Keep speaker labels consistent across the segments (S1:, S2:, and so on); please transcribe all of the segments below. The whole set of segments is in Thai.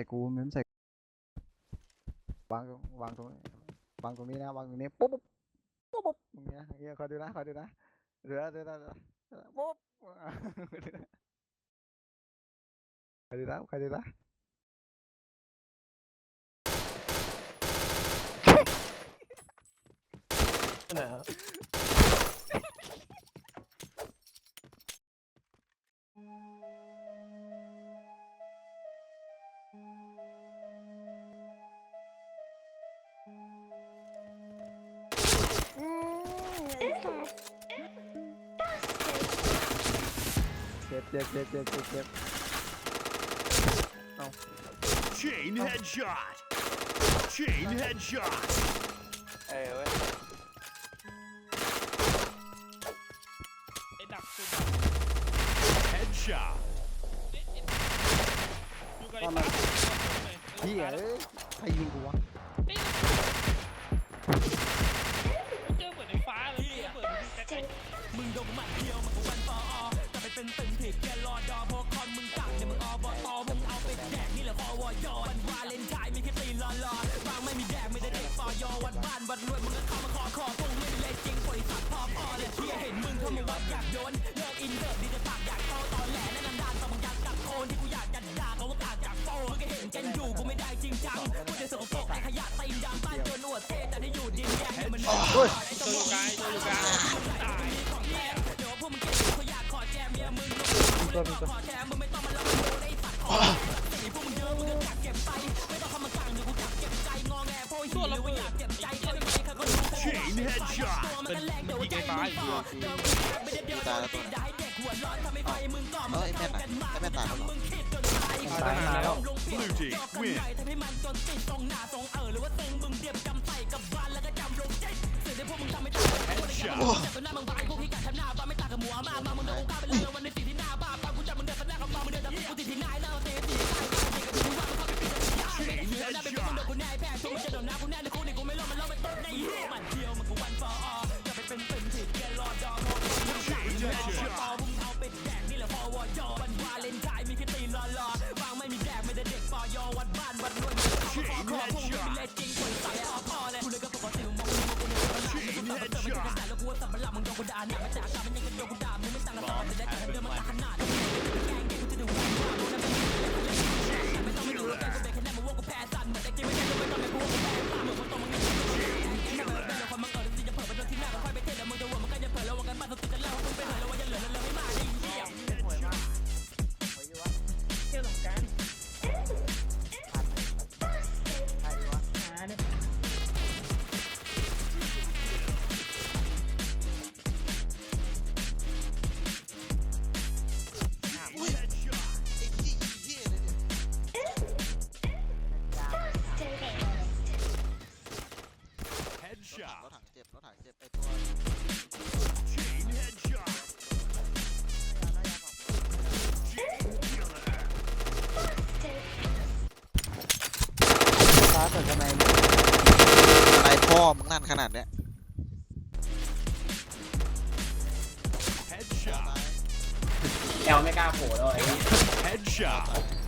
S1: ส่กูเม้มใส่วางตรงวางตรงนี้วางตรงนี้นะวางตรงนี้ปุ๊บปุ๊บปุ๊บปุ๊บตรงเนี้ยเฮียคอยดูนะคอยดูนะเดี๋ยวเดี๋ยวเดี๋ยวเดี๋ยวปุ๊บคอยดูนะคอยดูนะคอยดูนะ
S2: ไหนฮะ
S1: เจ็บเจ็บเจ็บเจ็บเจ็บเจ็บ
S3: Chain headshot. Chain headshot.
S2: เออเว้ย
S4: ไอ้ดักสุด
S3: Headshot.
S4: อยู่กับไอ้ตา
S1: เฮียเอ้ยใครยิงกูวะ
S4: มีแค่ตีรอรอบางไม่มีแดกไม่ได้เด็กปอยอวันบ้านวันรวยมึงก็เข้ามาขอขอพวกไม่มีเลยจริงบริษัทพอพอเลยเที่ยเห็นมึงเข้ามาวัดอยากโยนเลิกอินเลิกดีจะปากอยากโตตอนแหลนั่นนานๆตอนมึงอยากกัดโคนที่กูอยากจะด่าเขาว่ากากจากโตมึงก็เห็นกันอยู่กูไม่ได้จริงจังกูจะสกปรกไอ้ขยะตีนดำบ้านจนอวดเท่แต่ได้อยู่ดินแดงเนี่ยมัน
S1: โอ้ย
S4: ตัวอยู่กลางตัวอยู่กลางตายเดี๋ยวพวกมึงเก่งเขาอยากขอแจมเมียมึงลงขอแจมมึงไม่ต้องมาแล้วมึงโดนไอ้สัตว์ขอสีพวกมึงเยอะมึงก็กักเก็บไปไม่ต้องเข้ามา กลางเดี๋ยวกูกักเก็บใจงอแงโพยหิวหรือว่าอยากเก็บใจก็ไม่ใครก็รู้
S3: Chain headshot.
S4: ตัวมันแรงเดี๋ยวใจมึงพอเดี๋ยวกูแค่ไม่ได้เดียวโดนติดได้เด็กหัวร้อนทำให้ไฟมึงก่อมันเข้ากันมาไม่ตายมึงคิดจนตาย
S2: ตายมาแล้ว
S3: Blue team win.
S4: ทำให้มันจนติดตรงห สั่งมึงเอมึงเอาไปแดกนี่แหละพอวอยวันวาเลนไทน์มีแค่ตีรอรอวางไม่มีแดกไม่ได้เด็กปอยอวัดบ้านวัดรวยขอขอพวกมึงเลจริงคนสั่งพอพอเลยกูเลยก็ปกติมึงมองมองกูเนี่ยมันหลานกูเติมไม่ใช่กระแสแล้วกูว่าสัมบัลลังมึงโดนกูด่าหนักมาจากการมันิดกันในอะไร
S5: พ่อมึงนั่นขนาดเนี้ย
S2: แอลไม่กล้าโผล่เลย
S3: Headshot.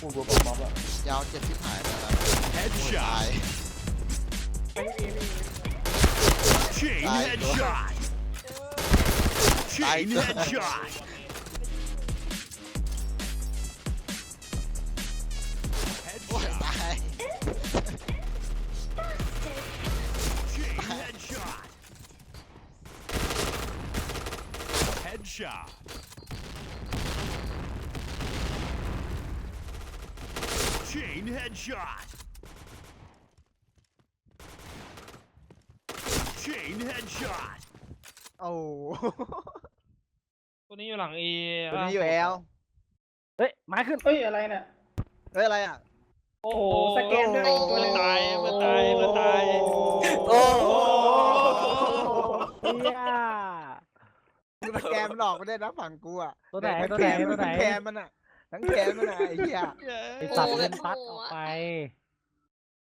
S2: กูกลัวปอมม็อบอะ
S5: ยาวเจ็บที่หายไปแล้วตาย
S3: Headshot. Chain
S5: Nice.
S3: headshot. Chain
S5: Nice.
S3: headshot.
S5: โอ้ย
S3: Headshot.
S5: ตาย
S3: Chain headshot. Headshot. Chain headshot. Chain headshot.
S1: โอ้
S4: ตัวนี้อยู่หลังเอ
S1: ตัวนี้อยู่แอลเฮ้ยไม้ขึ้น
S6: เฮ้ยอะไรน่ะ
S1: เฮ้ยอะไรอะ
S6: โอ้โหสแกนด้วยตัว
S4: มัน
S6: เล็ก
S4: ตายมันตายมันตาย
S1: โอ้เฮียมึงสแกนมันออกไปได้นะฝั่งกูอะ
S7: ตัวไหน
S1: มั
S7: ตัวไหน
S1: แค
S7: ตัวไหน
S1: มัแคมมันอะ ทั้งแขนมันน่ะไอ้เหี้ย
S7: ไอสัตว์เล่นตัดออกไป